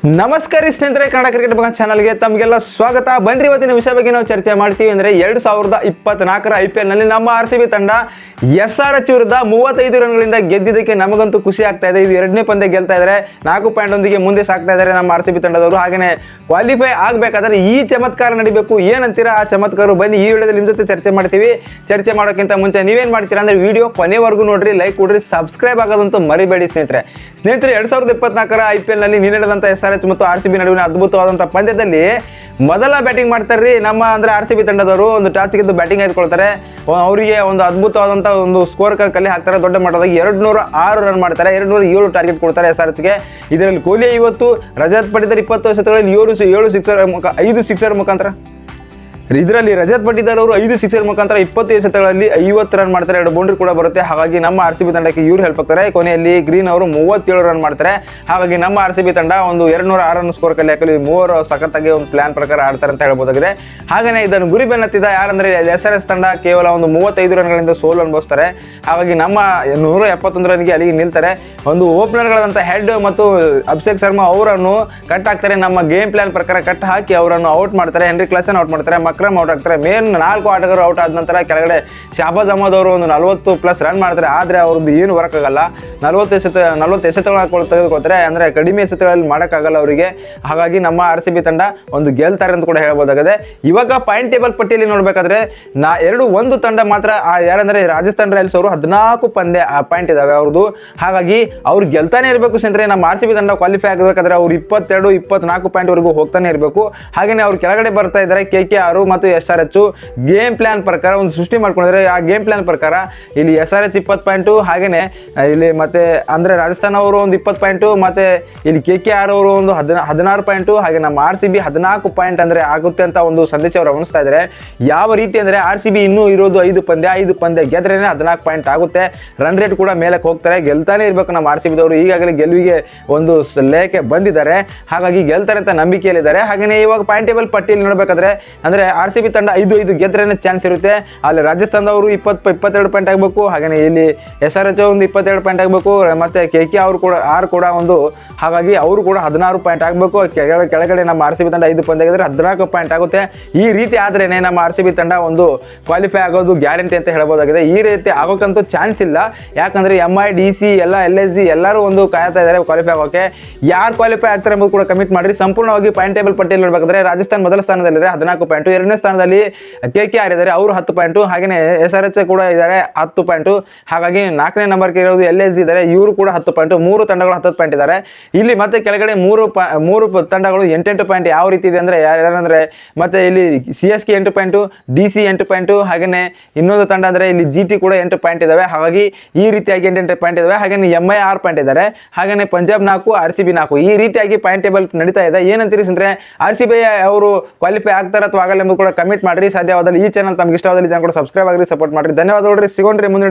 ನಮಸ್ಕಾರ ಸ್ನೇಹಿತರೆ, ಕನ್ನಡ ಕ್ರಿಕೆಟ್ ಬಗ್ಗೆ ಚಾನಲ್ಗೆ ತಮಗೆಲ್ಲ ಸ್ವಾಗತ. ಬನ್ರಿ, ಇವತ್ತಿನ ವಿಷಯ ಬಗ್ಗೆ ನಾವು ಚರ್ಚೆ ಮಾಡ್ತೀವಿ ಅಂದರೆ ಎರಡು ಸಾವಿರದ ಇಪ್ಪತ್ನಾಲ್ಕರ ಐ ಪಿ ಎಲ್ನಲ್ಲಿ ನಮ್ಮ ಆರ್ ಸಿ ಬಿ ತಂಡ ಎಸ್ ಆರ್ ಎಚ್ ವಿರುದ್ಧ ಮೂವತ್ತೈದು ರನ್ಗಳಿಂದ ಗೆದ್ದಿದ್ದಕ್ಕೆ ನಮಗಂತೂ ಖುಷಿ ಆಗ್ತಾ ಇದೆ. ಇದು ಎರಡನೇ ಪಂದ್ಯ ಗೆಲ್ತಾ ಇದ್ದಾರೆ ನಾಲ್ಕು ಪಾಯಿಂಟ್ ಒಂದಿಗೆ ಮುಂದೆ ಸಾಕ್ತಾ ಇದ್ದಾರೆ ನಮ್ಮ ಆರ್ ಸಿ ಬಿ ತಂಡದವರು. ಹಾಗೆಯೇ ಕ್ವಾಲಿಫೈ ಆಗಬೇಕಾದ್ರೆ ಈ ಚಮತ್ಕಾರ ನಡಿಬೇಕು. ಏನಂತೀರಾ ಆ ಚಮತ್ಕಾರ ಬನ್ನಿ, ಈ ವಿಡಿಯೋದಲ್ಲಿ ನಿಮ್ಮ ಜೊತೆ ಚರ್ಚೆ ಮಾಡ್ತೀವಿ. ಚರ್ಚೆ ಮಾಡೋಕ್ಕಿಂತ ಮುಂಚೆ ನೀವೇನು ಮಾಡ್ತೀರಾ ಅಂದರೆ ವಿಡಿಯೋ ಕೊನೆವರೆಗೂ ನೋಡ್ರಿ, ಲೈಕ್ ಕೊಡ್ರಿ ಸಬ್ಸ್ಕ್ರೈಬ್ ಆಗೋದಂತೂ ಮರಿಬೇಡಿ ಸ್ನೇಹಿತರೆ. ಸ್ನೇಹಿತರೆ ಎರಡು ಸಾವಿರದ ಇಪ್ಪತ್ನಾಲ್ಕರ ಐ ಪಿ ಎಲ್ನಲ್ಲಿ ನೀಡಿದಂಥ ಎಸ್ ಎಚ್ ಮತ್ತು ಆರ್ ಸಿ ಬಿ ನಡುವಿನ ಅದ್ಭುತವಾದಂಥ ಪಂದ್ಯದಲ್ಲಿ ಮೊದಲ ಬ್ಯಾಟಿಂಗ್ ಮಾಡ್ತಾರೆ ನಮ್ಮ ಅಂದ್ರೆ ಆರ್ ಸಿ ಬಿ ತಂಡದವರು. ಒಂದು ಟಾಸ್ ಗೆದ್ದು ಬ್ಯಾಟಿಂಗ್ ಆಯ್ದುಕೊಳ್ತಾರೆ. ಅವರಿಗೆ ಒಂದು ಅದ್ಭುತವಾದಂಥ ಒಂದು ಸ್ಕೋರ್ ಕಲ್ಲಿ ಹಾಕ್ತಾರೆ. ದೊಡ್ಡ ಮಟ್ಟದಾಗ ಎರಡು ನೂರ ಆರು ರನ್ ಮಾಡ್ತಾರೆ. ಎರಡು ನೂರ ಏಳು ಟಾರ್ಗೆಟ್ ಕೊಡ್ತಾರೆ ಎಸ್ ಆರ್ ಇದರಲ್ಲಿ ಕೊಹ್ಲಿ ಇವತ್ತು ರಜತ್ ಪಡಿದರ್ ಇಪ್ಪತ್ತು ಶತಕಗಳಲ್ಲಿ ಏಳು ಏಳು ಸಿಕ್ಸರ್ ಮುಖ ಐದು ಸಿಕ್ಸರ್ ಮುಖಾಂತರ. ಇದರಲ್ಲಿ ರಜತ್ ಪಟ್ಟಿದಾರ್ ಅವರು ಐದು ಸಿಕ್ಸರ್ ಮುಖಾಂತರ ಇಪ್ಪತ್ತೈದು ಸತಗಳಲ್ಲಿ ಐವತ್ತು ರನ್ ಮಾಡ್ತಾರೆ. ಎರಡು ಬೌಂಡ್ರಿ ಕೂಡ ಬರುತ್ತೆ. ಹಾಗಾಗಿ ನಮ್ಮ ಆರ್ ಸಿ ಬಿ ತಂಡಕ್ಕೆ ಇವರು ಹೆಲ್ಪ್ ಆಗ್ತಾರೆ. ಕೊನೆಯಲ್ಲಿ ಗ್ರೀನ್ ಅವರು ಮೂವತ್ತೇಳು ರನ್ ಮಾಡ್ತಾರೆ. ಹಾಗಾಗಿ ನಮ್ಮ ಆರ್ ಸಿ ಬಿ ತಂಡ ಒಂದು ಎರಡು ನೂರ ಆರು ರನ್ ಸ್ಕೋರ್ ಕಲ್ಲಿ ಹಾಕಲಿ ಮೂವರು ಸಖತ್ತಾಗಿ ಒಂದು ಪ್ಲಾನ್ ಪ್ರಕಾರ ಆಡ್ತಾರೆ ಅಂತ ಹೇಳ್ಬೋದಾಗಿದೆ. ಹಾಗೆಯೇ ಇದನ್ನು ಗುರಿ ಬೆನ್ನತ್ತಿದ ಯಾರಂದ್ರೆ ಎಸ್ ಆರ್ ಎಸ್ ತಂಡ ಕೇವಲ ಒಂದು ಮೂವತ್ತೈದು ರನ್ಗಳಿಂದ ಸೋಲು ಅನುಭವಿಸ್ತಾರೆ. ಹಾಗಾಗಿ ನಮ್ಮ ನೂರ ಎಪ್ಪತ್ತೊಂದು ರನ್ಗೆ ಅಲ್ಲಿಗೆ ನಿಲ್ತಾರೆ. ಒಂದು ಓಪನರ್ಗಳಾದಂಥ ಹೆಡ್ ಮತ್ತು ಅಭಿಷೇಕ್ ಶರ್ಮಾ ಅವರನ್ನು ಕಟ್ ಹಾಕ್ತಾರೆ ನಮ್ಮ ಗೇಮ್ ಪ್ಲಾನ್ ಪ್ರಕಾರ ಕಟ್ ಹಾಕಿ ಅವರನ್ನು ಔಟ್ ಮಾಡ್ತಾರೆ. ಹೆನ್ರಿ ಕ್ಲಾಸನ್ ಔಟ್ ಮಾಡ್ತಾರೆ. ಮಕ್ರಮ್ ಔಟ್ ಆಗ್ತಾರೆ. ಮೇನ್ ನಾಲ್ಕು ಆಟಗಾರರು ಔಟ್ ಆದ ನಂತರ ಕೆಳಗಡೆ ಶಾಬಾಜ್ ಅಹಮದ್ ಅವರು ಒಂದು ನಲವತ್ತು ಪ್ಲಸ್ ರನ್ ಮಾಡ್ತಾರೆ. ಆದರೆ ಅವ್ರದ್ದು ಏನು ವರ್ಕ್ ಆಗಲ್ಲ ನಲವತ್ತು ಎಸೆತ, ನಲವತ್ತು ಎಸೆತಗಳು ತೆಗೆದುಕೊಳ್ತಾರೆ. ಅಂದರೆ ಕಡಿಮೆ ಎಸೆತಗಳಲ್ಲಿ ಮಾಡೋಕ್ಕಾಗಲ್ಲ ಅವರಿಗೆ. ಹಾಗಾಗಿ ನಮ್ಮ ಆರ್ ಸಿ ಬಿ ತಂಡ ಒಂದು ಗೆಲ್ತಾರೆ ಅಂತ ಕೂಡ ಹೇಳ್ಬೋದಾಗಿದೆ. ಇವಾಗ ಪಾಯಿಂಟ್ ಟೇಬಲ್ ಪಟ್ಟಿಯಲ್ಲಿ ನೋಡಬೇಕಾದ್ರೆ ನಾ ಎರಡು ಒಂದು ತಂಡ ಮಾತ್ರ ಯಾರಂದ್ರೆ ರಾಜಸ್ಥಾನ್ ರಾಯಲ್ಸ್ ಅವರು ಹದಿನಾಲ್ಕು ಪಂದ್ಯ ಪಾಯಿಂಟ್ ಇದ್ದಾವೆ ಅವ್ರದ್ದು. ಹಾಗಾಗಿ ಅವ್ರು ಗೆಲ್ತಾನೆ ಇರಬೇಕು ಸ್ನೇಹಿತರೆ. ನಮ್ಮ ಆರ್ ಸಿ ಬಿ ತಂಡ ಕ್ವಾಲಿಫೈ ಆಗಬೇಕಾದ್ರೆ ಅವ್ರು ಇಪ್ಪತ್ತೆರಡು, ಇಪ್ಪತ್ನಾಲ್ಕು ಪಾಯಿಂಟ್ವರೆಗೂ ಹೋಗ್ತಾನೆ ಇರಬೇಕು. ಹಾಗೆಯೇ ಅವ್ರು ಕೆಳಗಡೆ ಬರ್ತಾ ಇದ್ದಾರೆ. ಕೆ ಕೆ ಆರು ಮತ್ತು S R H game plan ಪ್ರಕಾರ ಒಂದು ಸೃಷ್ಟಿ ಮಾಡ್ಕೊಂಡಿದ್ದಾರೆ ಆ ಗೇಮ್ ಪ್ಲಾನ್ ಪ್ರಕಾರ ಇಲ್ಲಿ ಎಸ್ ಆರ್ ಎಚ್ ಇಪ್ಪತ್ತು ಪಾಯಿಂಟು ಹಾಗೆಯೇ ಇಲ್ಲಿ ಮತ್ತೆ ಅಂದರೆ ರಾಜಸ್ಥಾನ ಅವರು ಒಂದು ಇಪ್ಪತ್ತು ಪಾಯಿಂಟು ಮತ್ತೆ ಇಲ್ಲಿ ಕೆ ಕೆ ಆರ್ ಅವರು ಒಂದು ಹದಿನ, ಹದಿನಾರು ಪಾಯಿಂಟು ಹಾಗೆ ನಮ್ಮ ಆರ್ ಸಿ ಬಿ ಹದಿನಾಲ್ಕು ಪಾಯಿಂಟ್ ಅಂದರೆ ಆಗುತ್ತೆ ಅಂತ ಒಂದು ಸಂದೇಶ ಅವರು ಗಮನಿಸ್ತಾ ಇದ್ದಾರೆ ಯಾವ ರೀತಿ ಅಂದರೆ ಆರ್ ಸಿ ಬಿ ಇನ್ನೂ ಇರೋದು ಐದು ಪಂದ್ಯ ಐದು ಪಂದ್ಯ ಗೆದ್ರೇನೆ ಹದಿನಾಲ್ಕು ಪಾಯಿಂಟ್ ಆಗುತ್ತೆ. ರನ್ ರೇಟ್ ಕೂಡ ಮೇಲಕ್ಕೆ ಹೋಗ್ತಾರೆ. ಗೆಲ್ತಾನೆ ಇರಬೇಕು ನಮ್ಮ ಆರ್ ಸಿ ಬಿದವರು ಈಗಾಗಲೇ ಗೆಲುವಿಗೆ ಒಂದು ಲೇಖೆ ಬಂದಿದ್ದಾರೆ. ಹಾಗಾಗಿ ಗೆಲ್ತಾರೆ ಅಂತ ನಂಬಿಕೆಯಲ್ಲಿದ್ದಾರೆ. ಹಾಗೆಯೇ ಇವಾಗ ಪಾಯಿಂಟ್ ಟೇಬಲ್ ಪಟ್ಟಿಯಲ್ಲಿ ನೋಡಬೇಕಾದ್ರೆ ಅಂದರೆ ಆರ್ ಸಿ ಬಿ ತಂಡ ಐದು ಐದು ಗೆದ್ರೇನೆ ಚಾನ್ಸ್ ಇರುತ್ತೆ. ಅಲ್ಲಿ ರಾಜಸ್ಥಾನದವರು ಇಪ್ಪತ್ತು, ಇಪ್ಪತ್ತೆರಡು ಪಾಯಿಂಟ್ ಆಗಬೇಕು. ಹಾಗೆಯೇ ಇಲ್ಲಿ ಎಸ್ ಆರ್ ಎಚ್ ಒಂದು ಇಪ್ಪತ್ತೆರಡು ಪಾಯಿಂಟ್ ಆಗಬೇಕು. ಮತ್ತು ಕೆ ಕೆ ಅವರು ಕೂಡ ಆರು ಕೂಡ ಒಂದು, ಹಾಗಾಗಿ ಅವರು ಕೂಡ ಹದಿನಾರು ಪಾಯಿಂಟ್ ಆಗಬೇಕು. ಕೆಳಗಡೆ ನಮ್ಮ ಆರ್ ಸಿ ಬಿ ತಂಡ ಐದು ಪಂದ್ಯ ಗೆದ್ರೆ ಹದಿನಾಲ್ಕು ಪಾಯಿಂಟ್ ಆಗುತ್ತೆ. ಈ ರೀತಿ ಆದ್ರೇನೆ ನಮ್ಮ ಆರ್ ಸಿ ಬಿ ತಂಡ ಒಂದು ಕ್ವಾಲಿಫೈ ಆಗೋದು ಗ್ಯಾರಂಟಿ ಅಂತ ಹೇಳ್ಬೋದಾಗಿದೆ. ಈ ರೀತಿ ಆಗೋಕ್ಕಂತೂ ಚಾನ್ಸ್ ಇಲ್ಲ. ಯಾಕಂದ್ರೆ ಎಂ ಐ ಡಿ ಸಿ ಎಲ್ಲ ಎಲ್ ಎಸ್ ಸಿ ಎಲ್ಲರೂ ಒಂದು ಕಾಯ್ತಾ ಇದ್ದಾರೆ ಕ್ವಾಲಿಫೈ ಆಗೋಕೆ. ಯಾರು ಕ್ವಾಲಿಫೈ ಆಗ್ತಾರೆ ಎಂಬುದು ಕೂಡ ಕಮಿಟ್ ಮಾಡಿ ಸಂಪೂರ್ಣವಾಗಿ ಪಾಯಿಂಟ್ ಟೇಬಲ್ ಪಟ್ಟಿಯಲ್ಲಿ ನೋಡಬೇಕಾದ್ರೆ ರಾಜಸ್ಥಾನ್ ಮೊದಲ ಸ್ಥಾನದಲ್ಲಿದೆ. ಹದಿನಾಲ್ಕು ಪಾಯಿಂಟು ಎರಡನೇ ಸ್ಥಾನದಲ್ಲಿ ಕೆ ಕೆ ಆರ್ ಇದ್ದಾರೆ. ಅವರು ಹತ್ತು ಪಾಯಿಂಟು ಹಾಗೆಯೇ ಎಸ್ ಆರ್ ಎಚ್ ಕೂಡ ಇದ್ದಾರೆ, ಹತ್ತು ಪಾಯಿಂಟು ಹಾಗಾಗಿ ನಾಲ್ಕನೇ ನಂಬರ್ಗೆ ಇರೋದು ಎಲ್ ಎಸ್ ಇದ್ದಾರೆ. ಇವರು ಕೂಡ ಹತ್ತು ಪಾಯಿಂಟು ಮೂರು ತಂಡಗಳು ಹತ್ತು ಪಾಯಿಂಟ್ ಇದ್ದಾರೆ. ಇಲ್ಲಿ ಮತ್ತೆ ಕೆಳಗಡೆ ಮೂರು ಮೂರು ತಂಡಗಳು ಎಂಟೆಂಟು ಪಾಯಿಂಟ್ ಯಾವ ರೀತಿ ಇದೆ ಅಂದರೆ ಯಾರಂದ್ರೆ ಮತ್ತೆ ಇಲ್ಲಿ ಸಿ ಎಸ್ ಕೆ ಎಂಟು ಪಾಯಿಂಟು ಡಿ ಸಿ ಎಂಟು ಪಾಯಿಂಟು ಹಾಗೆಯೇ ಇನ್ನೊಂದು ತಂಡ ಅಂದರೆ ಇಲ್ಲಿ ಜಿ ಟಿ ಕೂಡ ಎಂಟು ಪಾಯಿಂಟ್ ಇದಾವೆ. ಹಾಗಾಗಿ ಈ ರೀತಿಯಾಗಿ ಎಂಟೆಂಟು ಪಾಯಿಂಟ್ ಇದಾವೆ. ಹಾಗೆಯೇ ಎಂ ಐ ಆರ್ ಪಾಯಿಂಟ್ ಇದ್ದಾರೆ. ಹಾಗೆಯೇ ಪಂಜಾಬ್ ನಾಲ್ಕು ಆರ್ ಸಿ ಬಿ ನಾಲ್ಕು. ಈ ರೀತಿಯಾಗಿ ಪಾಯಿಂಟ್ ಟೇಬಲ್ ನಡೀತಾ ಇದೆ. ಏನಂತೀರಿ ಅಂದರೆ ಆರ್ ಸಿ ಬಿ ಅವರು ಕ್ವಾಲಿಫೈ ಆಗ್ತಾರೆ ಅಥವಾ ಆಗಲ್ಲ ಕೂಡ ಕಮಿಟ್ ಮಾಡಿ ಸಾಧ್ಯವಾದಲ್ಲಿ ಈ ಚಾನಲ್ ತಮ್ಗೆ ಇಷ್ಟವಾದಲ್ಲಿ ಜನ ಕೂಡ ಸಬ್ಸ್ಕ್ರೈಬ್ ಆಗಲಿ ಸಪೋರ್ಟ್ ಮಾಡಿರಿ. ಧನ್ಯವಾದಗಳು ಸಿಗೋಣ್ರಿ ಮುಂದಿನ